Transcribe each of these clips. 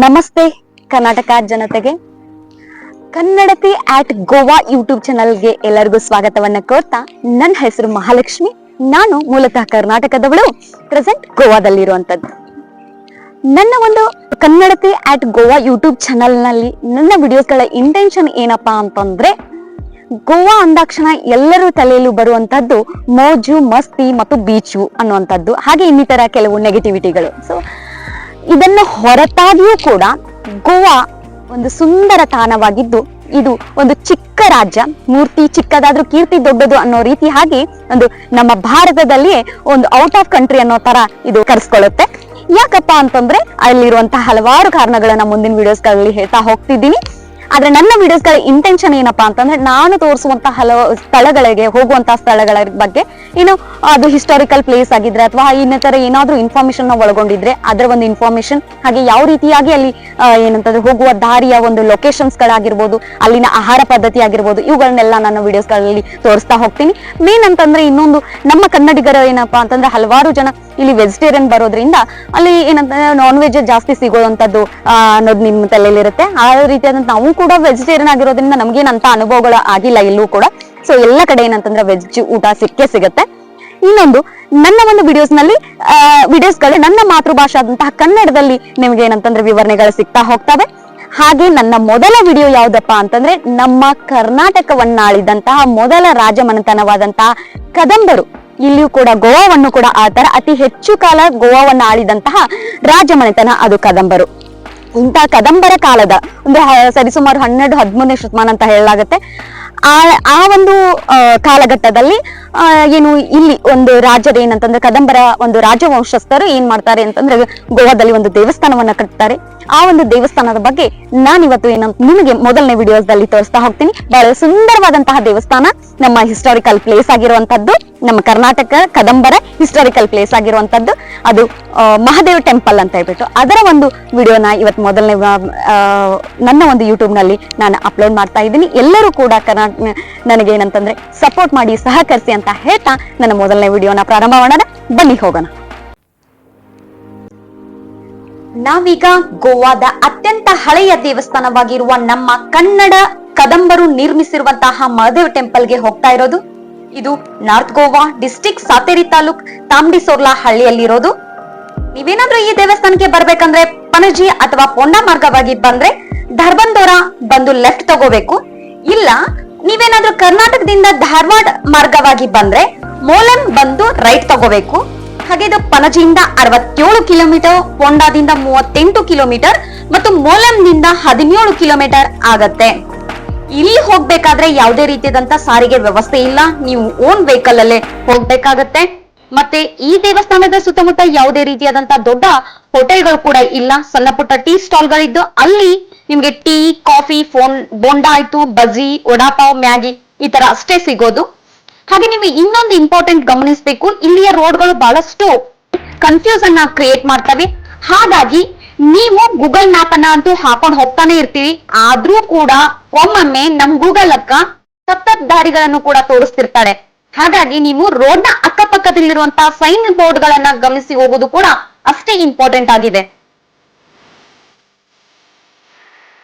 ನಮಸ್ತೆ ಕರ್ನಾಟಕ ಜನತೆಗೆ. ಕನ್ನಡತಿ ಆಟ್ ಗೋವಾ ಯೂಟ್ಯೂಬ್ ಚಾನಲ್ಗೆ ಎಲ್ಲರಿಗೂ ಸ್ವಾಗತವನ್ನ ಕೋರ್ತಾ ನನ್ನ ಹೆಸರು ಮಹಾಲಕ್ಷ್ಮಿ. ನಾನು ಮೂಲತಃ ಕರ್ನಾಟಕದವಳು ಪ್ರೆಸೆಂಟ್ ಗೋವಾದಲ್ಲಿರುವಂತದ್ದು. ನನ್ನ ಒಂದು ಕನ್ನಡತಿ ಆಟ್ ಗೋವಾ ಯೂಟ್ಯೂಬ್ ಚಾನಲ್ನಲ್ಲಿ ನನ್ನ ವಿಡಿಯೋಸ್ಗಳ ಇಂಟೆನ್ಷನ್ ಏನಪ್ಪಾ ಅಂತಂದ್ರೆ, ಗೋವಾ ಅಂದಾಕ್ಷಣ ಎಲ್ಲರೂ ತಲೆಯಲ್ಲೂ ಬರುವಂತದ್ದು ಮೋಜು, ಮಸ್ತಿ ಮತ್ತು ಬೀಚು ಅನ್ನುವಂಥದ್ದು ಹಾಗೆ ಇನ್ನಿತರ ಕೆಲವು ನೆಗೆಟಿವಿಟಿಗಳು ಸೊ ಇದನ್ನ ಹೊರತಾಗಿಯೂ ಕೂಡ ಗೋವಾ ಒಂದು ಸುಂದರ ತಾಣವಾಗಿದ್ದು, ಇದು ಒಂದು ಚಿಕ್ಕ ರಾಜ್ಯ. ಮೂರ್ತಿ ಚಿಕ್ಕದಾದ್ರೂ ಕೀರ್ತಿ ದೊಡ್ಡದು ಅನ್ನೋ ರೀತಿ ಹಾಗೆ ಒಂದು ನಮ್ಮ ಭಾರತದಲ್ಲಿಯೇ ಒಂದು ಔಟ್ ಆಫ್ ಕಂಟ್ರಿ ಅನ್ನೋ ತರ ಇದು ಕರೆಸ್ಕೊಳ್ಳುತ್ತೆ. ಯಾಕಪ್ಪ ಅಂತಂದ್ರೆ ಅಲ್ಲಿರುವಂತಹ ಹಲವಾರು ಕಾರಣಗಳನ್ನ ಮುಂದಿನ ವಿಡಿಯೋಸ್ಗಳಲ್ಲಿ ಹೇಳ್ತಾ ಹೋಗ್ತಿದ್ದೀನಿ. ಆದ್ರೆ ನನ್ನ ವಿಡಿಯೋಸ್ಗಳ ಇಂಟೆನ್ಷನ್ ಏನಪ್ಪಾ ಅಂತಂದ್ರೆ ನಾನು ತೋರಿಸುವಂತ ಹಲವು ಸ್ಥಳಗಳಿಗೆ ಹೋಗುವಂತಹ ಸ್ಥಳಗಳ ಬಗ್ಗೆ ಏನು ಅದು ಹಿಸ್ಟಾರಿಕಲ್ ಪ್ಲೇಸ್ ಆಗಿದ್ರೆ ಅಥವಾ ಇನ್ನಿತರ ಏನಾದ್ರೂ ಇನ್ಫಾರ್ಮೇಶನ್ನ ಒಳಗೊಂಡಿದ್ರೆ ಅದರ ಒಂದು ಇನ್ಫಾರ್ಮೇಶನ್ ಹಾಗೆ ಯಾವ ರೀತಿಯಾಗಿ ಅಲ್ಲಿ ಏನಂತಂದ್ರೆ ಹೋಗುವ ದಾರಿಯ ಒಂದು ಲೊಕೇಶನ್ಸ್ ಗಳಾಗಿರ್ಬೋದು, ಅಲ್ಲಿನ ಆಹಾರ ಪದ್ಧತಿ ಆಗಿರ್ಬೋದು, ಇವುಗಳನ್ನೆಲ್ಲ ನನ್ನ ವಿಡಿಯೋಸ್ಗಳಲ್ಲಿ ತೋರಿಸ್ತಾ ಹೋಗ್ತೀನಿ. ಮೇನ್ ಅಂತಂದ್ರೆ ಇನ್ನೊಂದು ನಮ್ಮ ಕನ್ನಡಿಗರ ಏನಪ್ಪಾ ಅಂತಂದ್ರೆ ಹಲವಾರು ಜನ ಇಲ್ಲಿ ವೆಜಿಟೇರಿಯನ್ ಬರೋದ್ರಿಂದ ಅಲ್ಲಿ ಏನಂತಂದ್ರೆ ನಾನ್ ವೆಜ್ ಜಾಸ್ತಿ ಸಿಗೋದಂಥದ್ದು ಅನ್ನೋದು ನಿಮ್ಮ ತಲೆಯಲ್ಲಿರುತ್ತೆ. ಆ ರೀತಿಯಾದಂತ ನಾವು ಕೂಡ ವೆಜಿಟೇರಿಯನ್ ಆಗಿರೋದ್ರಿಂದ ಏನಂತ ಅನುಭವಗಳು ಆಗಿಲ್ಲ, ಇಲ್ಲೂ ಕೂಡ. ಸೊ ಎಲ್ಲ ಕಡೆ ಏನಂತಂದ್ರೆ ವೆಜ್ ಊಟ ಸಿಕ್ಕೇ ಸಿಗತ್ತೆ. ಇನ್ನೊಂದು, ನನ್ನ ಒಂದು ವಿಡಿಯೋಸ್ನಲ್ಲಿ ವಿಡಿಯೋಸ್ ವಿಡಿಯೋಸ್ಗಳು ನನ್ನ ಮಾತೃಭಾಷೆ ಆದಂತಹ ಕನ್ನಡದಲ್ಲಿ ನಿಮ್ಗೆ ಏನಂತಂದ್ರೆ ವಿವರಣೆಗಳು ಸಿಗ್ತಾ ಹೋಗ್ತವೆ. ಹಾಗೆ ನನ್ನ ಮೊದಲ ವಿಡಿಯೋ ಯಾವ್ದಪ್ಪ ಅಂತಂದ್ರೆ, ನಮ್ಮ ಕರ್ನಾಟಕವನ್ನಾಳಿದಂತಹ ಮೊದಲ ರಾಜಮನೆತನವಾದಂತಹ ಕದಂಬರು. ಇಲ್ಲಿಯೂ ಕೂಡ ಗೋವಾವನ್ನು ಕೂಡ ಆತರ ಅತಿ ಹೆಚ್ಚು ಕಾಲ ಗೋವಾವನ್ನು ಆಳಿದಂತಹ ರಾಜಮನೆತನ ಅದು ಕದಂಬರು. ಇಂಥ ಕದಂಬರ ಕಾಲದ, ಅಂದ್ರೆ ಸರಿ ಸರಿಸುಮಾರು ಹನ್ನೆರಡು ಹದಿಮೂರನೇ ಶತಮಾನ ಅಂತ ಹೇಳಲಾಗತ್ತೆ. ಆ ಆ ಒಂದು ಕಾಲಘಟ್ಟದಲ್ಲಿ ಏನು ಇಲ್ಲಿ ಒಂದು ರಾಜರು ಏನಂತಂದ್ರೆ ಕದಂಬರ ಒಂದು ರಾಜವಂಶಸ್ಥರು ಏನ್ ಮಾಡ್ತಾರೆ ಅಂತಂದ್ರೆ ಗೋವಾದಲ್ಲಿ ಒಂದು ದೇವಸ್ಥಾನವನ್ನ ಕಟ್ತಾರೆ. ಆ ಒಂದು ದೇವಸ್ಥಾನದ ಬಗ್ಗೆ ನಾನಿವತ್ತು ಏನ, ನಿಮಗೆ ಮೊದಲನೇ ವಿಡಿಯೋಸ್ದಲ್ಲಿ ತೋರಿಸ್ತಾ ಹೋಗ್ತೀನಿ. ಬಹಳ ಸುಂದರವಾದಂತಹ ದೇವಸ್ಥಾನ. ನಮ್ಮ ಹಿಸ್ಟಾರಿಕಲ್ ಪ್ಲೇಸ್ ಆಗಿರುವಂತದ್ದು, ನಮ್ಮ ಕರ್ನಾಟಕ ಕದಂಬರ ಹಿಸ್ಟಾರಿಕಲ್ ಪ್ಲೇಸ್ ಆಗಿರುವಂತದ್ದು. ಅದು ಮಹಾದೇವ ಟೆಂಪಲ್ ಅಂತ ಹೇಳ್ಬಿಟ್ಟು ಅದರ ಒಂದು ವಿಡಿಯೋನ ಇವತ್ತು ಮೊದಲನೇ ನನ್ನ ಒಂದು ಯೂಟ್ಯೂಬ್ನಲ್ಲಿ ನಾನು ಅಪ್ಲೋಡ್ ಮಾಡ್ತಾ ಇದ್ದೀನಿ. ಎಲ್ಲರೂ ಕೂಡ ಕರ್ನಾಟಕ ನನಗೆ ಏನಂತಂದ್ರೆ ಸಪೋರ್ಟ್ ಮಾಡಿ, ಸಹಕರಿಸಿ ಅಂತ ಹೇಳ್ತಾ ನನ್ನ ಮೊದಲನೇ ವಿಡಿಯೋನ ಪ್ರಾರಂಭ ಮಾಡೋಣ ಬನ್ನಿ ಹೋಗೋಣ. ನಾವೀಗ ಗೋವಾದ ಅತ್ಯಂತ ಹಳೆಯ ದೇವಸ್ಥಾನವಾಗಿರುವ ನಮ್ಮ ಕನ್ನಡ ಕದಂಬರು ನಿರ್ಮಿಸಿರುವಂತಹ ಮಹದೇವ್ ಟೆಂಪಲ್ಗೆ ಹೋಗ್ತಾ ಇರೋದು. ಇದು ನಾರ್ತ್ ಗೋವಾ ಡಿಸ್ಟಿಕ್ ಸಾತೇರಿ ತಾಲೂಕ್ ತಾಮ್ಡಿಸೋರ್ಲಾ ಹಳ್ಳಿಯಲ್ಲಿರೋದು ನೀವೇನಾದ್ರೂ ಈ ದೇವಸ್ಥಾನಕ್ಕೆ ಬರ್ಬೇಕಂದ್ರೆ ಪಣಜಿ ಅಥವಾ ಪೊಂಡ ಮಾರ್ಗವಾಗಿ ಬಂದ್ರೆ ಧರ್ಬಂದೋರ ಬಂದು ಲೆಫ್ಟ್ ತಗೋಬೇಕು. ಇಲ್ಲ ನೀವೇನಾದ್ರೂ ಕರ್ನಾಟಕದಿಂದ ಧಾರವಾಡ ಮಾರ್ಗವಾಗಿ ಬಂದ್ರೆ ಮೋಲನ್ ಬಂದು ರೈಟ್ ತಗೋಬೇಕು. ಹಾಗೆ ಇದು ಪಣಜಿಯಿಂದ ಅರವತ್ತೇಳು ಕಿಲೋಮೀಟರ್ ಪೊಂಡಾದಿಂದ ಮೂವತ್ತೆಂಟು ಕಿಲೋಮೀಟರ್ ಮತ್ತು ಮೋಲಂನಿಂದ ಹದಿನೇಳು ಕಿಲೋಮೀಟರ್ ಆಗತ್ತೆ. ಇಲ್ಲಿ ಹೋಗ್ಬೇಕಾದ್ರೆ ಯಾವುದೇ ರೀತಿಯಾದಂತ ಸಾರಿಗೆ ವ್ಯವಸ್ಥೆ ಇಲ್ಲ. ನೀವು ಓನ್ ವೆಹಿಕಲ್ ಅಲ್ಲೇ ಹೋಗ್ಬೇಕಾಗತ್ತೆ. ಮತ್ತೆ ಈ ದೇವಸ್ಥಾನದ ಸುತ್ತಮುತ್ತ ಯಾವುದೇ ರೀತಿಯಾದಂತ ದೊಡ್ಡ ಹೋಟೆಲ್ಗಳು ಕೂಡ ಇಲ್ಲ. ಸಣ್ಣ ಪುಟ್ಟ ಟೀ ಸ್ಟಾಲ್ಗಳಿದ್ದು ಅಲ್ಲಿ ನಿಮ್ಗೆ ಟೀ, ಕಾಫಿ, ಫೋನ್ ಬೋಂಡಾ ಆಯ್ತು ಬಜಿ ವಡಾಪಾವ್, ಮ್ಯಾಗಿ ಈ ತರ ಅಷ್ಟೇ ಸಿಗೋದು. ಹಾಗೆ ನೀವು ಇನ್ನೊಂದು ಇಂಪಾರ್ಟೆಂಟ್ ಗಮನಿಸಬೇಕು, ಇಲ್ಲಿಯ ರೋಡ್ಗಳು ಬಹಳಷ್ಟು ಕನ್ಫ್ಯೂಸ್ ಅನ್ನ ಕ್ರಿಯೇಟ್ ಮಾಡ್ತವೆ. ಹಾಗಾಗಿ ನೀವು ಗೂಗಲ್ ಮ್ಯಾಪ್ ಅನ್ನ ಅಂತೂ ಹಾಕೊಂಡು ಹೋಗ್ತಾನೆ ಇರ್ತೀವಿ ಆದ್ರೂ ಕೂಡ ಒಮ್ಮೊಮ್ಮೆ ನಮ್ ಗೂಗಲ್ ಅಕ್ಕ ತಪ್ಪತ್ ದಾರಿಗಳನ್ನು ಕೂಡ ತೋರಿಸ್ತಿರ್ತಾಳೆ ಹಾಗಾಗಿ ನೀವು ರೋಡ್ನ ಅಕ್ಕಪಕ್ಕದಲ್ಲಿರುವಂತಹ ಸೈನ್ ಬೋರ್ಡ್ ಗಳನ್ನ ಗಮನಿಸಿ ಹೋಗೋದು ಕೂಡ ಅಷ್ಟೇ ಇಂಪಾರ್ಟೆಂಟ್ ಆಗಿದೆ.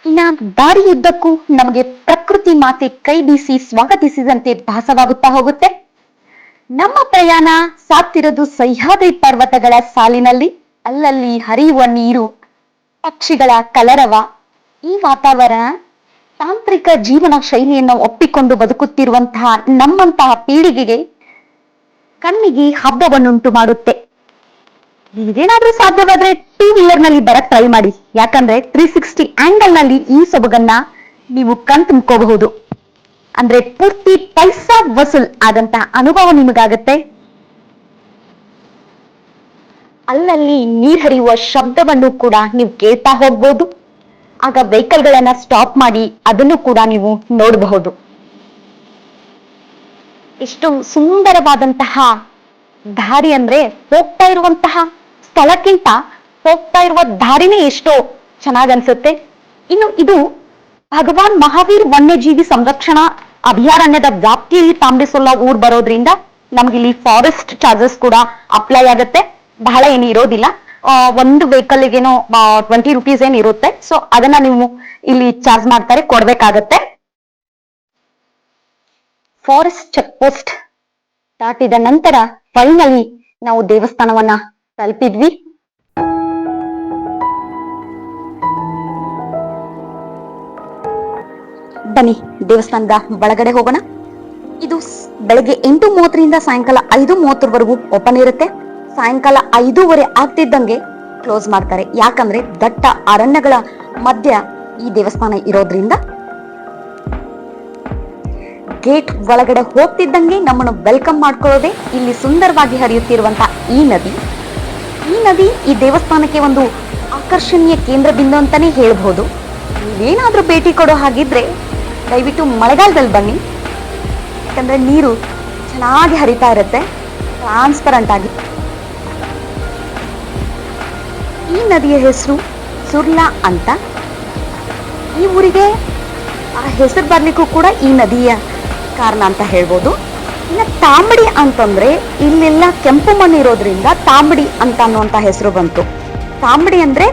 ಇನ್ನ ದಾರಿಯುದ್ದಕ್ಕೂ ನಮಗೆ ಪ್ರಕೃತಿ ಮಾತೆ ಕೈ ಬೀಸಿ ಸ್ವಾಗತಿಸಿದಂತೆ ಭಾಸವಾಗುತ್ತಾ ಹೋಗುತ್ತೆ. ನಮ್ಮ ಪ್ರಯಾಣ ಸಾತ್ತಿರದು ಸಹ್ಯಾದ್ರಿ ಪರ್ವತಗಳ ಸಾಲಿನಲ್ಲಿ. ಅಲ್ಲಲ್ಲಿ ಹರಿಯುವ ನೀರು, ಪಕ್ಷಿಗಳ ಕಲರವ, ಈ ವಾತಾವರಣ ತಾಂತ್ರಿಕ ಜೀವನ ಶೈಲಿಯನ್ನು ಒಪ್ಪಿಕೊಂಡು ಬದುಕುತ್ತಿರುವಂತಹ ನಮ್ಮಂತಹ ಪೀಳಿಗೆಗೆ ಕಣ್ಣಿಗೆ ಹಬ್ಬವನ್ನುಂಟು ಮಾಡುತ್ತೆ. ಇದೇನಾದ್ರೂ ಸಾಧ್ಯವಾದ್ರೆ ಟೂ ವೀಲರ್ನಲ್ಲಿ ಬರಕ್ ಟ್ರೈ ಮಾಡಿ. ಯಾಕಂದ್ರೆ ತ್ರೀ ಸಿಕ್ಸ್ಟಿ ಆಂಗಲ್ನಲ್ಲಿ ಈ ಸೊಬಗನ್ನ ನೀವು ಕಣ್ ತುಂಬ್ಕೋಬಹುದು ಅಂದ್ರೆ ಪೂರ್ತಿ ಪೈಸಾ ವಸೂಲ್ ಆದಂತ ಅನುಭವ ನಿಮಗಾಗತ್ತೆ. ಅಲ್ಲಲ್ಲಿ ನೀರ್ ಹರಿಯುವ ಶಬ್ದವನ್ನು ಕೂಡ ನೀವು ಕೇಳ್ತಾ ಹೋಗ್ಬೋದು. ಆಗ ವೆಹಿಕಲ್ ಗಳನ್ನ ಸ್ಟಾಪ್ ಮಾಡಿ ಅದನ್ನು ಕೂಡ ನೀವು ನೋಡಬಹುದು. ಎಷ್ಟು ಸುಂದರವಾದಂತಹ ದಾರಿ ಅಂದ್ರೆ ಹೋಗ್ತಾ ಇರುವಂತಹ ಸ್ಥಳಕ್ಕಿಂತ ಹೋಗ್ತಾ ಇರುವ ದಾರಿನೇ ಎಷ್ಟೋ ಚೆನ್ನಾಗಿ ಅನ್ಸುತ್ತೆ. ಇನ್ನು ಇದು ಭಗವಾನ್ ಮಹಾವೀರ್ ವನ್ಯಜೀವಿ ಸಂರಕ್ಷಣಾ ಅಭಯಾರಣ್ಯದ ವ್ಯಾಪ್ತಿಯಲ್ಲಿ ತಾಂಬಿಸೊಲ್ಲ ಊರ್ ಬರೋದ್ರಿಂದ ನಮ್ಗೆ ಇಲ್ಲಿ ಫಾರೆಸ್ಟ್ ಚಾರ್ಜಸ್ ಕೂಡ ಅಪ್ಲೈ ಆಗುತ್ತೆ. ಬಹಳ ಏನು ಇರೋದಿಲ್ಲ. ಒಂದು ವೆಹಿಕಲ್ ಏನೋ ಟ್ವೆಂಟಿ ರುಪೀಸ್ ಏನ್ ಇರುತ್ತೆ. ಸೊ ಅದನ್ನ ನೀವು ಇಲ್ಲಿ ಚಾರ್ಜ್ ಮಾಡ್ತಾರೆ, ಕೊಡ್ಬೇಕಾಗತ್ತೆ. ಫಾರೆಸ್ಟ್ ಚೆಕ್ ಪೋಸ್ಟ್ ದಾಟಿದ ನಂತರ ಫೈನಲಿ ನಾವು ದೇವಸ್ಥಾನವನ್ನ ತಲುಪಿದ್ವಿ ಬನ್ನಿ, ದೇವಸ್ಥಾನದ ಬಳಗಡೆ ಹೋಗೋಣ. ಇದು ಬೆಳಗ್ಗೆ ಎಂಟು ಮೂವತ್ತರಿಂದ ಸಾಯಂಕಾಲ ಐದು ಮೂವತ್ತರವರೆಗೂ ಓಪನ್ ಇರುತ್ತೆ. ಸಾಯಂಕಾಲ ಐದೂವರೆ ಆಗ್ತಿದ್ದಂಗೆ ಕ್ಲೋಸ್ ಮಾಡ್ತಾರೆ. ಯಾಕಂದ್ರೆ ದಟ್ಟ ಅರಣ್ಯಗಳ ಮಧ್ಯ ಈ ದೇವಸ್ಥಾನ ಇರೋದ್ರಿಂದ ಗೇಟ್ ಒಳಗಡೆ ಹೋಗ್ತಿದ್ದಂಗೆ ನಮ್ಮನ್ನು ವೆಲ್ಕಮ್ ಮಾಡ್ಕೊಳ್ಳೋದೆ ಇಲ್ಲಿ ಸುಂದರವಾಗಿ ಹರಿಯುತ್ತಿರುವಂತ ಈ ನದಿ. ಈ ನದಿ ಈ ದೇವಸ್ಥಾನಕ್ಕೆ ಒಂದು ಆಕರ್ಷಣೀಯ ಕೇಂದ್ರ ಬಿಂದು ಅಂತಾನೆ ಹೇಳ್ಬೋದು ನೀವೇನಾದ್ರೂ ಭೇಟಿ ಕೊಡೋ ಹಾಗಿದ್ರೆ ದಯವಿಟ್ಟು ಮಳೆಗಾಲದಲ್ಲಿ ಬನ್ನಿ. ಯಾಕಂದ್ರೆ ನೀರು ಚೆನ್ನಾಗಿ ಹರಿತಾ ಇರುತ್ತೆ. ಟ್ರಾನ್ಸ್ಪರೆಂಟ್ ಆಗಿ. ಈ ನದಿಯ ಹೆಸರು ಸುರ್ಲಾ ಅಂತ. ಈ ಊರಿಗೆ ಆ ಹೆಸರು ಬರ್ಲಿಕ್ಕೂ ಕೂಡ ಈ ನದಿಯ ಕಾರಣ ಅಂತ ಹೇಳ್ಬೋದು. ಇನ್ನು ತಾಂಬಡಿ ಅಂತಂದ್ರೆ ಇಲ್ಲೆಲ್ಲ ಕೆಂಪು ಮಣ್ಣು ಇರೋದ್ರಿಂದ ತಾಂಬಡಿ ಅಂತ ಅನ್ನುವಂಥ ಹೆಸರು ಬಂತು. ತಾಂಬಡಿ ಅಂದ್ರೆ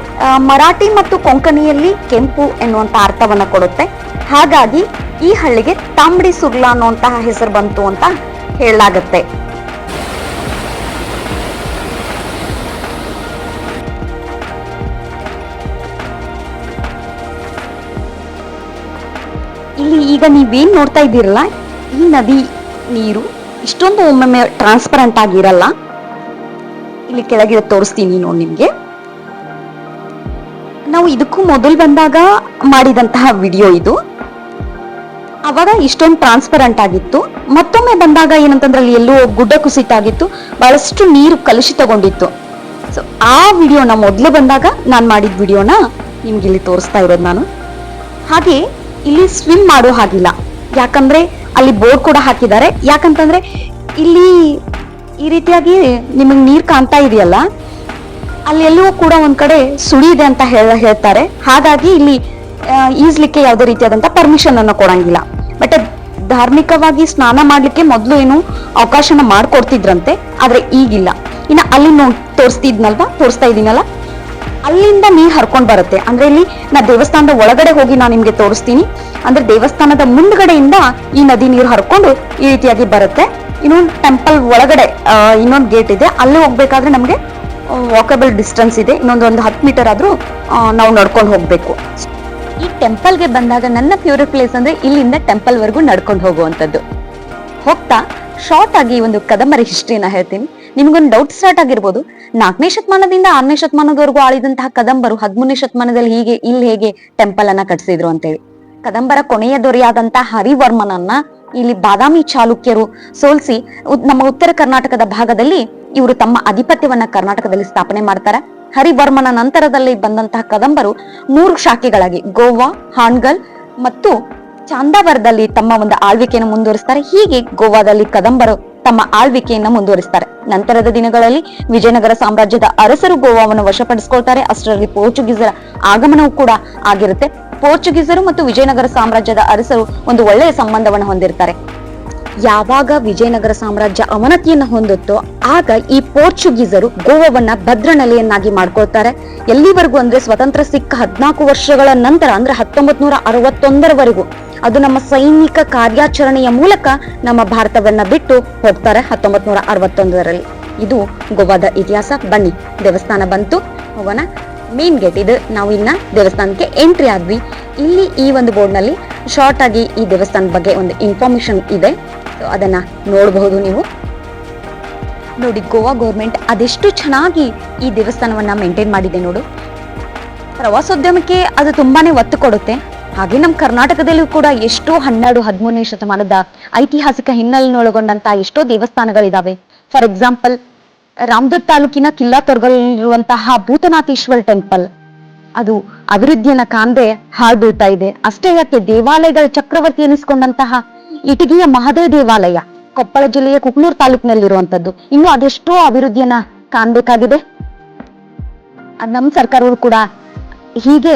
ಮರಾಠಿ ಮತ್ತು ಕೊಂಕಣಿಯಲ್ಲಿ ಕೆಂಪು ಎನ್ನುವಂಥ ಅರ್ಥವನ್ನ ಕೊಡುತ್ತೆ. ಹಾಗಾಗಿ ಈ ಹಳ್ಳಿಗೆ ತಾಂಬಡಿ ಸುರ್ಲಾ ಅನ್ನುವಂತಹ ಹೆಸರು ಬಂತು ಅಂತ ಹೇಳಲಾಗತ್ತೆ. ಇಲ್ಲಿ ಈಗ ನೀವೇನ್ ನೋಡ್ತಾ ಇದ್ದೀರಲ್ಲ, ಈ ನದಿ ನೀರು, ಇಷ್ಟೊಂದು ಒಮ್ಮೊಮ್ಮೆ ಟ್ರಾನ್ಸ್ಪರೆಂಟ್ ಆಗಿರಲ್ಲ ಇಲ್ಲಿ ಕೆಳಗಿರ ತೋರಿಸ್ತೀನಿ ನೋಡಿ ನಿಮಗೆ. ನಾವು ಇದಕ್ಕೂ ಮೊದಲು ಬಂದಾಗ ಮಾಡಿದಂತಹ ವಿಡಿಯೋ ಇದು. ಅವಾಗ ಇಷ್ಟೊಂದು ಟ್ರಾನ್ಸ್ಪರೆಂಟ್ ಆಗಿತ್ತು. ಮತ್ತೊಮ್ಮೆ ಬಂದಾಗ ಏನಂತಂದ್ರೆ ಅಲ್ಲಿ ಎಲ್ಲೋ ಗುಡ್ಡ ಕುಸಿತ ಆಗಿತ್ತು ಬಹಳಷ್ಟು ನೀರು ಕಲುಷಿತಗೊಂಡಿತ್ತು ಸೊ ಆ ವಿಡಿಯೋನ ಮೊದಲು ಬಂದಾಗ ನಾನು ಮಾಡಿದ ವಿಡಿಯೋನ ನಿಮ್ಗೆ ಇಲ್ಲಿ ತೋರಿಸ್ತಾ ಇರೋದು ನಾನು. ಹಾಗೆ ಇಲ್ಲಿ ಸ್ವಿಮ್ ಮಾಡೋ ಹಾಗಿಲ್ಲ. ಯಾಕಂದ್ರೆ ಅಲ್ಲಿ ಬೋರ್ಡ್ ಕೂಡ ಹಾಕಿದ್ದಾರೆ. ಯಾಕಂತಂದ್ರೆ ಇಲ್ಲಿ ಈ ರೀತಿಯಾಗಿ ನಿಮಗೆ ನೀರ್ ಕಾಣ್ತಾ ಇದೆಯಲ್ಲ, ಅಲ್ಲಿ ಎಲ್ಲವೂ ಕೂಡ ಒಂದ್ ಕಡೆ ಸುಳಿ ಇದೆ ಅಂತ ಹೇಳ, ಹೇಳ್ತಾರೆ. ಹಾಗಾಗಿ ಇಲ್ಲಿ ಈಜ್ಲಿಕ್ಕೆ ಯಾವುದೇ ರೀತಿಯಾದಂತ ಪರ್ಮಿಷನ್ ಅನ್ನು ಕೊಡಂಗಿಲ್ಲ. ಬಟ್ ಧಾರ್ಮಿಕವಾಗಿ ಸ್ನಾನ ಮಾಡ್ಲಿಕ್ಕೆ ಮೊದಲು ಏನು ಅವಕಾಶನ ಮಾಡ್ಕೊಡ್ತಿದ್ರಂತೆ, ಆದ್ರೆ ಈಗಿಲ್ಲ. ಇನ್ನ ಅಲ್ಲಿ ನೋಡ್, ತೋರಿಸ್ತಿದ್ನಲ್ವಾ? ತೋರಿಸ್ತಾ ಇದೀನಲ್ಲ? ಅಲ್ಲಿಂದ ನೀರ್ ಹರ್ಕೊಂಡ್ ಬರುತ್ತೆ. ಅಂದ್ರೆ ಇಲ್ಲಿ ನಾ ದೇವಸ್ಥಾನದ ಒಳಗಡೆ ಹೋಗಿ ನಾನು ನಿಮ್ಗೆ ತೋರಿಸ್ತೀನಿ. ಅಂದ್ರೆ ದೇವಸ್ಥಾನದ ಮುಂದ್ಗಡೆಯಿಂದ ಈ ನದಿ ನೀರು ಹರ್ಕೊಂಡು ಈ ರೀತಿಯಾಗಿ ಬರುತ್ತೆ. ಇನ್ನೊಂದು ಟೆಂಪಲ್ ಒಳಗಡೆ ಇನ್ನೊಂದು ಗೇಟ್ ಇದೆ. ಅಲ್ಲಿ ಹೋಗ್ಬೇಕಾದ್ರೆ ನಮ್ಗೆ ವಾಕಬಲ್ ಡಿಸ್ಟೆನ್ಸ್ ಇದೆ. ಇನ್ನೊಂದು ಒಂದು ಹತ್ತು ಮೀಟರ್ ಆದ್ರೂ ನಾವು ನಡ್ಕೊಂಡು ಹೋಗ್ಬೇಕು. ಈ ಟೆಂಪಲ್ಗೆ ಬಂದಾಗ ನನ್ನ ಫೇವ್ರೆಟ್ ಪ್ಲೇಸ್ ಅಂದ್ರೆ ಇಲ್ಲಿಂದ ಟೆಂಪಲ್ ವರೆಗೂ ನಡ್ಕೊಂಡು ಹೋಗುವಂಥದ್ದು. ಹೋಗ್ತಾ ಶಾರ್ಟ್ ಆಗಿ ಒಂದು ಕದಂಬರಿ ಹಿಸ್ಟ್ರಿನ ಹೇಳ್ತೀನಿ. ನಿಮ್ಗೊಂದು ಡೌಟ್ ಸ್ಟಾರ್ಟ್ ಆಗಿರ್ಬೋದು. ನಾಲ್ಕನೇ ಶತಮಾನದಿಂದ ಆರನೇ ಶತಮಾನದವರೆಗೂ ಆಳಿದಂತಹ ಕದಂಬರು ಹದಿಮೂರನೇ ಶತಮಾನದಲ್ಲಿ ಹೀಗೆ, ಇಲ್ಲಿ ಹೇಗೆ ಟೆಂಪಲ್ ಅನ್ನ ಕಟ್ಟಿಸಿದ್ರು ಅಂತೇಳಿ. ಕದಂಬರ ಕೊನೆಯ ದೊರೆಯಾದಂತಹ ಹರಿವರ್ಮನನ್ನ ಇಲ್ಲಿ ಬಾದಾಮಿ ಚಾಲುಕ್ಯರು ಸೋಲ್ಸಿ ನಮ್ಮ ಉತ್ತರ ಕರ್ನಾಟಕದ ಭಾಗದಲ್ಲಿ ಇವರು ತಮ್ಮ ಅಧಿಪತ್ಯವನ್ನ ಕರ್ನಾಟಕದಲ್ಲಿ ಸ್ಥಾಪನೆ ಮಾಡ್ತಾರೆ. ಹರಿವರ್ಮನ ನಂತರದಲ್ಲಿ ಬಂದಂತಹ ಕದಂಬರು ಮೂರು ಶಾಖೆಗಳಾಗಿ, ಗೋವಾ ಹಾನ್ಗಲ್ ಮತ್ತು ಚಾಂದಾವರದಲ್ಲಿ ತಮ್ಮ ಒಂದು ಆಳ್ವಿಕೆಯನ್ನು ಮುಂದುವರಿಸ್ತಾರೆ. ಹೀಗೆ ಗೋವಾದಲ್ಲಿ ಕದಂಬರು ತಮ್ಮ ಆಳ್ವಿಕೆಯನ್ನ ಮುಂದುವರಿಸ್ತಾರೆ. ನಂತರದ ದಿನಗಳಲ್ಲಿ ವಿಜಯನಗರ ಸಾಮ್ರಾಜ್ಯದ ಅರಸರು ಗೋವಾವನ್ನು ವಶಪಡಿಸಿಕೊಳ್ತಾರೆ. ಅಷ್ಟರಲ್ಲಿ ಪೋರ್ಚುಗೀಸರ ಆಗಮನವೂ ಕೂಡ ಆಗಿರುತ್ತೆ. ಪೋರ್ಚುಗೀಸರು ಮತ್ತು ವಿಜಯನಗರ ಸಾಮ್ರಾಜ್ಯದ ಅರಸರು ಒಂದು ಒಳ್ಳೆಯ ಸಂಬಂಧವನ್ನು ಹೊಂದಿರ್ತಾರೆ. ಯಾವಾಗ ವಿಜಯನಗರ ಸಾಮ್ರಾಜ್ಯ ಅವನತಿಯನ್ನ ಹೊಂದುತ್ತೋ ಆಗ ಈ ಪೋರ್ಚುಗೀಸರು ಗೋವಾವನ್ನ ಭದ್ರ ನೆಲೆಯನ್ನಾಗಿ ಮಾಡ್ಕೊಳ್ತಾರೆ. ಎಲ್ಲಿವರೆಗೂ ಅಂದ್ರೆ ಸ್ವತಂತ್ರ ಸಿಕ್ಕ ಹದ್ನಾಲ್ಕು ವರ್ಷಗಳ ನಂತರ, ಅಂದ್ರೆ ಹತ್ತೊಂಬತ್ ನೂರ ಅರವತ್ತೊಂದರವರೆಗೂ ಅದು ನಮ್ಮ ಸೈನಿಕ ಕಾರ್ಯಾಚರಣೆಯ ಮೂಲಕ ನಮ್ಮ ಭಾರತವನ್ನ ಬಿಟ್ಟು ಹೋಗ್ತಾರೆ ಹತ್ತೊಂಬತ್ ನೂರ ಅರವತ್ತೊಂದರಲ್ಲಿ ಇದು ಗೋವಾದ ಇತಿಹಾಸ. ಬನ್ನಿ, ದೇವಸ್ಥಾನ ಬಂತು. ಹೋಗೋಣ. ಮೇನ್ ಗೇಟ್ ಇದು. ನಾವು ಇನ್ನ ದೇವಸ್ಥಾನಕ್ಕೆ ಎಂಟ್ರಿ ಆದ್ವಿ. ಇಲ್ಲಿ ಈ ಒಂದು ಬೋರ್ಡ್ನಲ್ಲಿ ಶಾರ್ಟ್ ಆಗಿ ಈ ದೇವಸ್ಥಾನದ ಬಗ್ಗೆ ಒಂದು ಇನ್ಫಾರ್ಮೇಶನ್ ಇದೆ. ಅದನ್ನ ನೋಡಬಹುದು ನೀವು. ನೋಡಿ, ಗೋವಾ ಗೌರ್ಮೆಂಟ್ ಅದೆಷ್ಟು ಚೆನ್ನಾಗಿ ಈ ದೇವಸ್ಥಾನವನ್ನ ಮೇಂಟೈನ್ ಮಾಡಿದೆ ನೋಡು. ಪ್ರವಾಸೋದ್ಯಮಕ್ಕೆ ಅದು ತುಂಬಾನೇ ಒತ್ತು ಕೊಡುತ್ತೆ. ಹಾಗೆ ನಮ್ಮ ಕರ್ನಾಟಕದಲ್ಲೂ ಕೂಡ ಎಷ್ಟೋ ಹನ್ನೆರಡು, ಹದಿಮೂರನೇ ಶತಮಾನದ ಐತಿಹಾಸಿಕ ಹಿನ್ನೆಲೆಯನ್ನೊಳಗೊಂಡಂತಹ ಎಷ್ಟೋ ದೇವಸ್ಥಾನಗಳಿದಾವೆ. ಫಾರ್ ಎಕ್ಸಾಂಪಲ್ ರಾಮದುರ್ಗ್ ತಾಲೂಕಿನ ಕಿಲ್ಲಾ ತೊರ್ಗಲ್ಲಿರುವಂತಹ ಭೂತನಾಥೇಶ್ವರ ಟೆಂಪಲ್ ಅದು ಅಭಿವೃದ್ಧಿಯನ್ನ ಕಾಣದೆ ಹಾಳು ಬೀಳ್ತಾ ಇದೆ. ಅಷ್ಟೇ ಯಾಕೆ ದೇವಾಲಯಗಳ ಚಕ್ರವರ್ತಿ ಎನಿಸಿಕೊಂಡಂತಹ ಇಟಗಿಯ ಮಹದೇವ ದೇವಾಲಯ, ಕೊಪ್ಪಳ ಜಿಲ್ಲೆಯ ಕುಕ್ನೂರ್ ತಾಲೂಕಿನಲ್ಲಿರುವಂತದ್ದು ಇನ್ನು ಅದೆಷ್ಟೋ ಅಭಿವೃದ್ಧಿಯನ್ನ ಕಾಣ್ಬೇಕಾಗಿದೆ ನಮ್ಮ ನಮ್ ಸರ್ಕಾರವು ಕೂಡ ಹೀಗೆ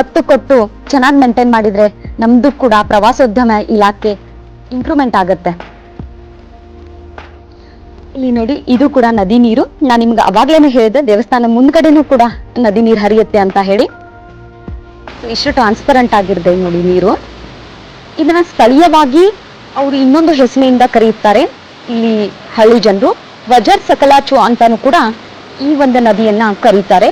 ಒತ್ತು ಕೊಟ್ಟು ಚೆನ್ನಾಗಿ ಮೇಂಟೈನ್ ಮಾಡಿದ್ರೆ ನಮ್ದು ಕೂಡ ಪ್ರವಾಸೋದ್ಯಮ ಇಲಾಖೆ ಇಂಪ್ರೂವ್ಮೆಂಟ್ ಆಗುತ್ತೆ. ಇಲ್ಲಿ ನೋಡಿ, ಇದು ಕೂಡ ನದಿ ನೀರು. ನಾನು ನಿಮ್ಗೆ ಅವಾಗ್ಲೇನೆ ಹೇಳಿದೆ, ದೇವಸ್ಥಾನ ಮುಂದ್ಗಡೆನೂ ಕೂಡ ನದಿ ನೀರು ಹರಿಯುತ್ತೆ ಅಂತ ಹೇಳಿ. ಇಷ್ಟು ಟ್ರಾನ್ಸ್ಪರೆಂಟ್ ಆಗಿರುತ್ತೆ ನೋಡಿ ನೀರು. ಇದನ್ನ ಸ್ಥಳೀಯವಾಗಿ ಅವರು ಇನ್ನೊಂದು ಹೆಸರಿನಿಂದ ಕರೆಯುತ್ತಾರೆ. ಇಲ್ಲಿ ಹಳ್ಳಿ ಜನರು ವಜರ್ ಸಕಲಾಚು ಅಂತಾನು ಕೂಡ ಈ ಒಂದು ನದಿಯನ್ನ ಕರೀತಾರೆ.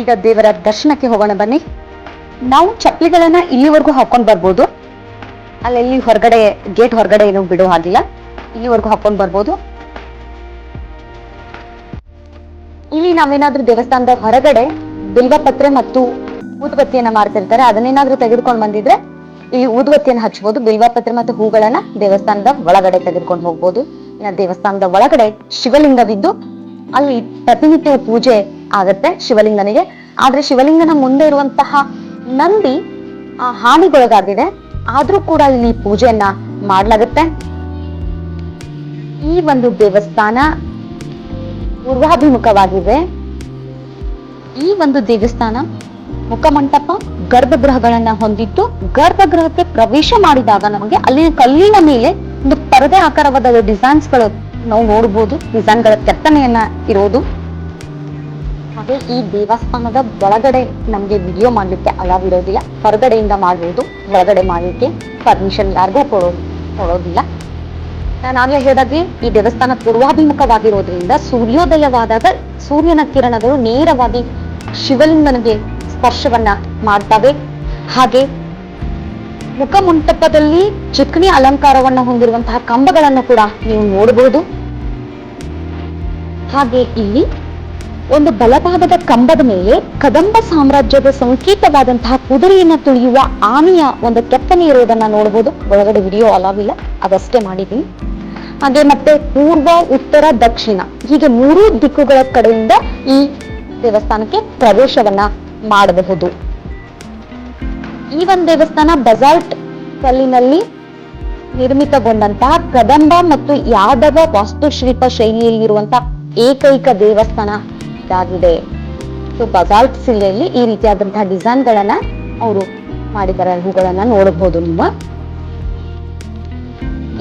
ಈಗ ದೇವರ ದರ್ಶನಕ್ಕೆ ಹೋಗೋಣ ಬನ್ನಿ. ನಾವು ಚಪ್ಪಲಿಗಳನ್ನ ಇಲ್ಲಿವರೆಗೂ ಹಾಕೊಂಡ್ ಬರ್ಬೋದು. ಅಲ್ಲೆಲ್ಲಿ ಹೊರಗಡೆ, ಗೇಟ್ ಹೊರಗಡೆ ಏನು ಬಿಡೋ ಹಾಗಿಲ್ಲ. ಇಲ್ಲಿವರೆಗೂ ಹಾಕೊಂಡ್ ಬರ್ಬೋದು. ಇಲ್ಲಿ ನಾವೇನಾದ್ರೂ ದೇವಸ್ಥಾನದ ಹೊರಗಡೆ ಬಿಲ್ವಪತ್ರೆ ಮತ್ತು ಊದುಬತ್ತಿಯನ್ನ ಮಾಡ್ತಿರ್ತಾರೆ ಅದನ್ನೇನಾದ್ರೂ ತೆಗೆದುಕೊಂಡು ಬಂದಿದ್ರೆ ಇಲ್ಲಿ ಊದುಬತ್ತಿಯನ್ನ ಹಚ್ಚಬಹುದು ಬಿಲ್ವಪತ್ರೆ ಮತ್ತು ಹೂಗಳನ್ನ ದೇವಸ್ಥಾನದ ಒಳಗಡೆ ತೆಗೆದುಕೊಂಡು ಹೋಗ್ಬೋದು. ಇನ್ನ ದೇವಸ್ಥಾನದ ಒಳಗಡೆ ಶಿವಲಿಂಗವಿದ್ದು ಅಲ್ಲಿ ಪ್ರತಿನಿತ್ಯ ಪೂಜೆ ಆಗತ್ತೆ. ಶಿವಲಿಂಗನಿಗೆ. ಆದ್ರೆ ಶಿವಲಿಂಗನ ಮುಂದೆ ಇರುವಂತಹ ನಂದಿ, ಆ ಹಾನಿಗೊಳಗಾಗಿದೆ. ಆದ್ರೂ ಕೂಡ ಇಲ್ಲಿ ಪೂಜೆಯನ್ನ ಮಾಡ್ಲಾಗತ್ತೆ. ಈ ಒಂದು ದೇವಸ್ಥಾನ ಪೂರ್ವಾಭಿಮುಖವಾಗಿದೆ. ಈ ಒಂದು ದೇವಸ್ಥಾನ ಮುಖಮಂಟಪ ಗರ್ಭಗೃಹಗಳನ್ನ ಹೊಂದಿದ್ದು, ಗರ್ಭಗೃಹಕ್ಕೆ ಪ್ರವೇಶ ಮಾಡಿದಾಗ ನಮಗೆ ಅಲ್ಲಿನ ಕಲ್ಲಿನ ಮೇಲೆ ಒಂದು ಪರದೆ ಆಕಾರವಾದ ಡಿಸೈನ್ಸ್ಗಳು ನಾವು ನೋಡಬಹುದು ಡಿಸೈನ್ಗಳ ಕೆತ್ತನೆಯನ್ನ ಇರೋದು. ಹಾಗೆ ಈ ದೇವಸ್ಥಾನದ ಒಳಗಡೆ ನಮ್ಗೆ ವಿಡಿಯೋ ಮಾಡ್ಲಿಕ್ಕೆ ಅಲಾವ್ ಇರೋದಿಲ್ಲ. ಹೊರಗಡೆಯಿಂದ ಮಾಡ್ಬೋದು, ಒಳಗಡೆ ಮಾಡ್ಲಿಕ್ಕೆ ಪರ್ಮಿಷನ್ ಯಾರಿಗೂ ಕೊಡೋ, ಕೊಡೋದಿಲ್ಲ. ಆಗ್ಲೇ ಹೇಳಿದಾಗೆ ಈ ದೇವಸ್ಥಾನ ಪೂರ್ವಾಭಿಮುಖವಾಗಿರೋದ್ರಿಂದ ಸೂರ್ಯೋದಯವಾದಾಗ ಸೂರ್ಯನ ಕಿರಣಗಳು ನೇರವಾಗಿ ಶಿವಲಿಂಗನಿಗೆ ಸ್ಪರ್ಶವನ್ನ ಮಾಡ್ತವೆ. ಹಾಗೆ ಮುಖಮಂಟಪದಲ್ಲಿ ಚಿಕ್ಕಣಿ ಅಲಂಕಾರವನ್ನ ಹೊಂದಿರುವಂತಹ ಕಂಬಗಳನ್ನು ಕೂಡ ನೀವು ನೋಡಬಹುದು ಹಾಗೆ ಇಲ್ಲಿ ಒಂದು ಬಲಭಾಗದ ಕಂಬದ ಮೇಲೆ ಕದಂಬ ಸಾಮ್ರಾಜ್ಯದ ಸಂಕೇತವಾದಂತಹ ಕುದುರೆಯನ್ನು ತುಳಿಯುವ ಆನೆಯ ಒಂದು ಕೆತ್ತನೆ ಇರೋದನ್ನ ನೋಡಬಹುದು ಒಳಗಡೆ ವಿಡಿಯೋ ಅಲಾವಿಲ್ಲ ಅದಷ್ಟೇ ಮಾಡಿದ್ದೀನಿ ಹಾಗೆ ಮತ್ತೆ ಪೂರ್ವ, ಉತ್ತರ, ದಕ್ಷಿಣ, ಹೀಗೆ ಮೂರು ದಿಕ್ಕುಗಳ ಕಡೆಯಿಂದ ಈ ದೇವಸ್ಥಾನಕ್ಕೆ ಪ್ರವೇಶವನ್ನ ಮಾಡಬಹುದು. ಈ ಒಂದು ದೇವಸ್ಥಾನ ಬಜಾಲ್ಟ್ ಕಲ್ಲಿನಲ್ಲಿ ನಿರ್ಮಿತಗೊಂಡಂತಹ ಕದಂಬ ಮತ್ತು ಯಾದವ ವಾಸ್ತುಶಿಲ್ಪ ಶೈಲಿಯಲ್ಲಿರುವಂತಹ ಏಕೈಕ ದೇವಸ್ಥಾನ ಇದಾಗಿದೆ. ಸೊ ಬಜಾಲ್ಟ್ ಶಿಲೆಯಲ್ಲಿ ಈ ರೀತಿಯಾದಂತಹ ಡಿಸೈನ್ ಗಳನ್ನ ಅವರು ಮಾಡಿದ್ದಾರೆ. ಹೂಗಳನ್ನ ನೋಡಬಹುದು ನೀವು.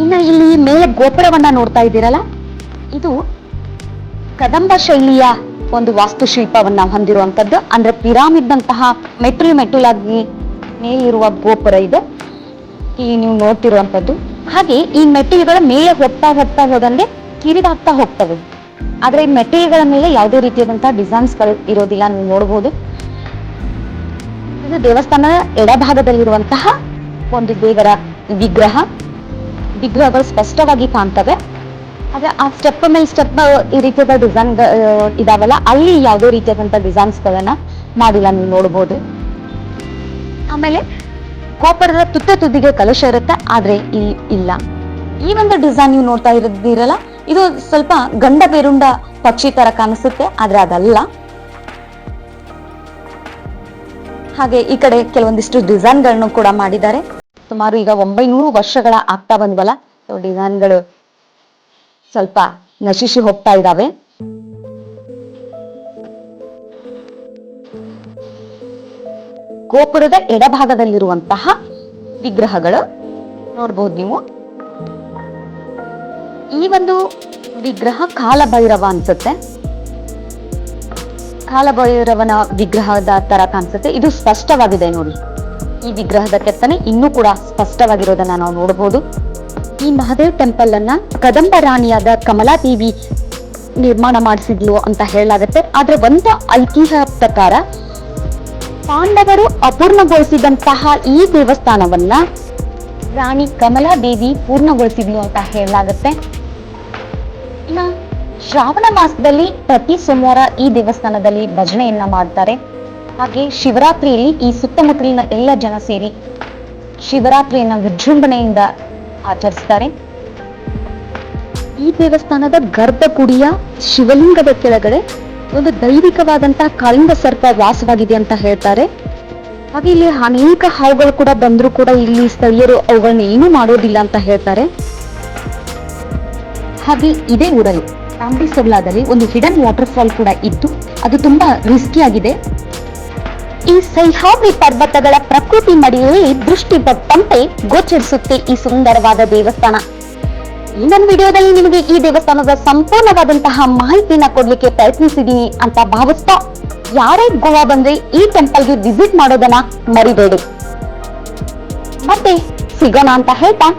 ಇನ್ನು ಇಲ್ಲಿ ಮೇಲೆ ಗೋಪುರವನ್ನ ನೋಡ್ತಾ ಇದ್ದೀರಲ್ಲ? ಇದು ಕದಂಬ ಶೈಲಿಯ ಒಂದು ವಾಸ್ತುಶಿಲ್ಪವನ್ನ ಹೊಂದಿರುವಂತದ್ದು ಅಂದ್ರೆ ಪಿರಾಮಿಡ್ ಅಂತಹ ಮೆಟ್ಲು ಮೆಟ್ಟಲಾಗಿ ಮೇಲಿರುವ ಗೋಪುರ ಇದೆ. ಇಲ್ಲಿ ನೀವು ನೋಡ್ತಿರುವಂತದ್ದು ಹಾಗೆ ಈ ಮೆಟ್ಟಿಲುಗಳ ಮೇಲೆ ಹೋಗ್ತಾ ಹೋಗ್ತಾ ಹೋದಂಗೆ ಕಿರಿದಾಗ್ತಾ ಹೋಗ್ತವೆ. ಆದ್ರೆ ಈ ಮೆಟೀರಿಯಲ್ಗಳ ಮೇಲೆ ಯಾವುದೇ ರೀತಿಯಾದಂತಹ ಡಿಸೈನ್ಸ್ ಇರೋದಿಲ್ಲ, ನೀವು ನೋಡಬಹುದು ಇದು ದೇವಸ್ಥಾನದ ಎಡಭಾಗದಲ್ಲಿರುವಂತಹ ಒಂದು ದೇವರ ವಿಗ್ರಹ. ವಿಗ್ರಹಗಳು ಸ್ಪಷ್ಟವಾಗಿ ಕಾಣ್ತವೆ. ಆದ್ರೆ ಆ ಸ್ಟೆಪ್ ಮೇಲೆ ಸ್ಟೆಪ್ ಈ ರೀತಿಯಾದ ಡಿಸೈನ್ ಇದಾವಲ್ಲ, ಅಲ್ಲಿ ಯಾವುದೇ ರೀತಿಯಾದಂತಹ ಡಿಸೈನ್ಸ್ ಗಳನ್ನ ಮಾಡಿಲ್ಲ, ನೀವು ನೋಡಬಹುದು ಆಮೇಲೆ ಕೋಪರದ ತುತ್ತ ತುದಿಗೆ ಕಲಶ ಇರುತ್ತೆ, ಆದ್ರೆ ಇಲ್ಲಿ ಇಲ್ಲ. ಈ ಒಂದು ಡಿಸೈನ್ ನೀವು ನೋಡ್ತಾ ಇರೋದಿರಲ್ಲ ಇದು ಸ್ವಲ್ಪ ಗಂಡ ಬೇರುಂಡ ಪಕ್ಷಿ ತರ ಕಾಣಿಸುತ್ತೆ, ಆದ್ರೆ ಅದಲ್ಲ. ಹಾಗೆ ಈ ಕಡೆ ಕೆಲವೊಂದಿಷ್ಟು ಡಿಸೈನ್ಗಳನ್ನು ಕೂಡ ಮಾಡಿದ್ದಾರೆ. ಸುಮಾರು ಈಗ ಒಂಬೈನೂರು ವರ್ಷಗಳ ಆಗ್ತಾ ಬಂದ್ವಲ್ಲ, ಸೊ ಡಿಸೈನ್ಗಳು ಸ್ವಲ್ಪ ನಶಿಸಿ ಹೋಗ್ತಾ ಇದ್ದಾವೆ ಗೋಪುರದ ಎಡಭಾಗದಲ್ಲಿರುವಂತಹ ವಿಗ್ರಹಗಳು, ನೋಡ್ಬೋದು ನೀವು. ಈ ಒಂದು ವಿಗ್ರಹ ಕಾಲಭೈರವ ಅನ್ಸುತ್ತೆ. ಕಾಲಭೈರವನ ವಿಗ್ರಹದ ತರ ಕಾಣಿಸುತ್ತೆ. ಇದು ಸ್ಪಷ್ಟವಾಗಿದೆ ನೋಡಿ. ಈ ವಿಗ್ರಹದ ಕೆತ್ತನೆ ಇನ್ನೂ ಕೂಡ ಸ್ಪಷ್ಟವಾಗಿರೋದನ್ನ ನಾವು ನೋಡಬಹುದು ಈ ಮಹಾದೇವ್ ಟೆಂಪಲ್ ಅನ್ನ ಕದಂಬ ರಾಣಿಯಾದ ಕಮಲಾ ದೇವಿ ನಿರ್ಮಾಣ ಮಾಡಿಸಿದ್ಲು ಅಂತ ಹೇಳಲಾಗುತ್ತೆ. ಆದ್ರೆ ಒಂದು ಐತಿಹ್ಯ ಪ್ರಕಾರ ಪಾಂಡವರು ಅಪೂರ್ಣಗೊಳಿಸಿದಂತಹ ಈ ದೇವಸ್ಥಾನವನ್ನ ರಾಣಿ ಕಮಲಾ ದೇವಿ ಪೂರ್ಣಗೊಳಿಸಿದ್ಲು ಅಂತ ಹೇಳಲಾಗುತ್ತೆ. ಶ್ರಾವಣ ಮಾಸದಲ್ಲಿ ಪ್ರತಿ ಸೋಮವಾರ ಈ ದೇವಸ್ಥಾನದಲ್ಲಿ ಭಜನೆಯನ್ನ ಮಾಡ್ತಾರೆ. ಹಾಗೆ ಶಿವರಾತ್ರಿಯಲ್ಲಿ ಈ ಸುತ್ತಮುತ್ತಲಿನ ಎಲ್ಲ ಜನ ಸೇರಿ ಶಿವರಾತ್ರಿಯನ್ನ ವಿಜೃಂಭಣೆಯಿಂದ ಆಚರಿಸ್ತಾರೆ. ಈ ದೇವಸ್ಥಾನದ ಗರ್ಭಗುಡಿಯ ಶಿವಲಿಂಗದ ಕೆಳಗಡೆ ಒಂದು ದೈವಿಕವಾದಂತಹ ಕಾಳಿಂಗ ಸರ್ಪ ವಾಸವಾಗಿದೆ ಅಂತ ಹೇಳ್ತಾರೆ. ಹಾಗೆ ಇಲ್ಲಿ ಅನೇಕ ಹಾವುಗಳು ಕೂಡ ಬಂದ್ರು ಕೂಡ ಇಲ್ಲಿ ಸ್ಥಳೀಯರು ಅವುಗಳನ್ನ ಏನು ಮಾಡೋದಿಲ್ಲ ಅಂತ ಹೇಳ್ತಾರೆ. ಹಾಗೆ ಇದೇ ಊರಲ್ಲಿ ತಾಂಬಿ ಸೊಲ್ಲಾದಲ್ಲಿ ಒಂದು ಹಿಡನ್ ವಾಟರ್ ಫಾಲ್ ಕೂಡ ಇತ್ತು ಅದು ತುಂಬಾ ರಿಸ್ಕಿ ಆಗಿದೆ. ಈ ಸಹ್ಯಾದ್ರಿ ಪರ್ವತಗಳ ಪ್ರಕೃತಿ ಮಡಿಯಲ್ಲಿ ದೃಷ್ಟಿ ದಟ್ಟಂತೆ ಗೋಚರಿಸುತ್ತೆ ಈ ಸುಂದರವಾದ ದೇವಸ್ಥಾನ. ಈ ನನ್ನ ವಿಡಿಯೋದಲ್ಲಿ ನಿಮಗೆ ಈ ದೇವಸ್ಥಾನದ ಸಂಪೂರ್ಣವಾದಂತಹ ಮಾಹಿತಿಯನ್ನ ಕೊಡ್ಲಿಕ್ಕೆ ಪ್ರಯತ್ನಿಸಿದೀನಿ ಅಂತ ಭಾವಿಸ್ತಾ ಯಾರೇ ಗೋವಾ ಬಂದ್ರೆ ಈ ಟೆಂಪಲ್ಗೆ ವಿಸಿಟ್ ಮಾಡೋದನ್ನ ಮರಿಬೇಡಿ. ಮತ್ತೆ ಸಿಗೋಣ ಅಂತ ಹೇಳ್ತಾ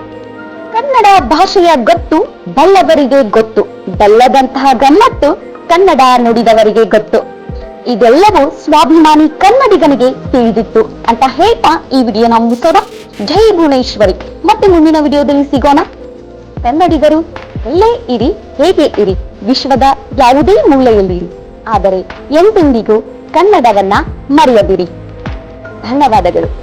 ಕನ್ನಡ ಭಾಷೆಯ ಗೊತ್ತು ಬಲ್ಲವರಿಗೆ ಗೊತ್ತು. ಬಲ್ಲದಂತಹ ಗಮ್ಮತ್ತು ಕನ್ನಡ ನುಡಿದವರಿಗೆ ಗೊತ್ತು. ಇದೆಲ್ಲವೂ ಸ್ವಾಭಿಮಾನಿ ಕನ್ನಡಿಗನಿಗೆ ತಿಳಿದಿತ್ತು. ಅಂತ ಹೇಳ್ತಾ ಈ ವಿಡಿಯೋನ ಮುಗಿಸೋಣ ಜೈ ಭುವನೇಶ್ವರಿ. ಮತ್ತೆ ಮುಂದಿನ ವಿಡಿಯೋದಲ್ಲಿ ಸಿಗೋಣ. ಕನ್ನಡಿಗರು ಎಲ್ಲೇ ಇರಿ, ಹೇಗೆ ಇರಿ, ವಿಶ್ವದ ಯಾವುದೇ ಮೂಲೆಯಲ್ಲಿ ಆದರೆ ಎಂದೆಂದಿಗೂ ಕನ್ನಡವನ್ನ ಮರೆಯದಿರಿ. ಧನ್ಯವಾದಗಳು.